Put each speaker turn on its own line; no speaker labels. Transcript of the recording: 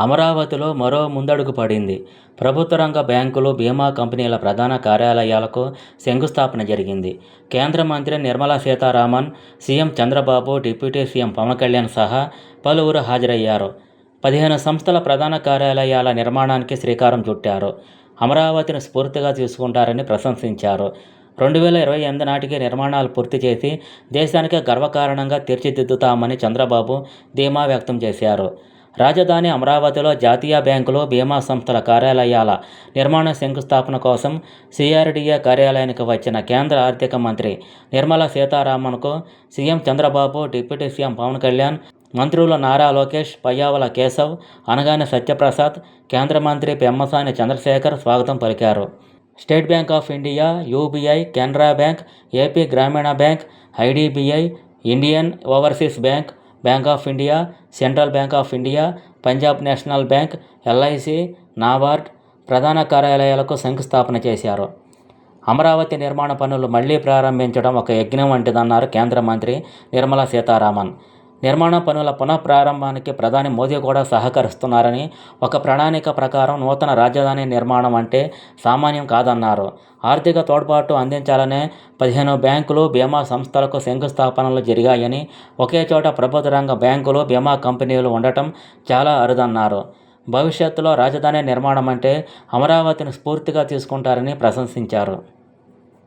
అమరావతిలో మరో ముందడుగు పడింది. ప్రభుత్వ రంగ బ్యాంకులు బీమా కంపెనీల ప్రధాన కార్యాలయాలకు శంకుస్థాపన జరిగింది. కేంద్ర మంత్రి Nirmala Sitharaman CM Chandrababu deputy CM Pawan Kalyan సహా పలువురు హాజరయ్యారు. పదిహేను సంస్థల ప్రధాన కార్యాలయాల నిర్మాణానికి శ్రీకారం చుట్టారు. అమరావతిని స్ఫూర్తిగా తీసుకుంటారని ప్రశంసించారు. రెండు వేల ఇరవై ఎనిమిది నాటికి నిర్మాణాలు పూర్తి చేసి దేశానికి గర్వకారణంగా తీర్చిదిద్దుతామని చంద్రబాబు ధీమా వ్యక్తం చేశారు. రాజధాని అమరావతిలో జాతీయ బ్యాంకులు బీమా సంస్థల కార్యాలయాల నిర్మాణ శంకుస్థాపన కోసం సిఆర్డీఏ కార్యాలయానికి వచ్చిన కేంద్ర ఆర్థిక మంత్రి Nirmala సీతారామన్కు CM Chandrababu deputy CM Pawan Kalyan మంత్రులు నారా లోకేష్ పయ్యావల కేశవ్ అనగానే సత్యప్రసాద్ కేంద్ర మంత్రి పెమ్మసాని చంద్రశేఖర్ స్వాగతం పలికారు. State Bank of India UBI Canara Bank AP గ్రామీణ Bank IDBI Indian Overseas Bank Bank of India Central Bank of India Punjab National Bank LIC NABARD ప్రధాన కార్యాలయాలకు శంకుస్థాపన చేశారు. అమరావతి నిర్మాణ పనులు మళ్ళీ ప్రారంభించడం ఒక యజ్ఞం వంటిదన్నారు కేంద్ర మంత్రి నిర్మలా సీతారామన్. నిర్మాణ పనుల పునఃప్రారంభానికి ప్రధాని మోదీ కూడా సహకరిస్తున్నారని ఒక ప్రణాళిక ప్రకారం నూతన రాజధాని నిర్మాణం అంటే సామాన్యం కాదన్నారు. ఆర్థిక తోడ్పాటు అందించాలనే పదిహేను బ్యాంకులు బీమా సంస్థలకు శంకుస్థాపనలు జరిగాయని ఒకే చోట ప్రభుత్వ రంగ బ్యాంకులు బీమా కంపెనీలు ఉండటం చాలా అరుదన్నారు. భవిష్యత్తులో రాజధాని నిర్మాణం అంటే అమరావతిని స్ఫూర్తిగా తీసుకుంటారని ప్రశంసించారు.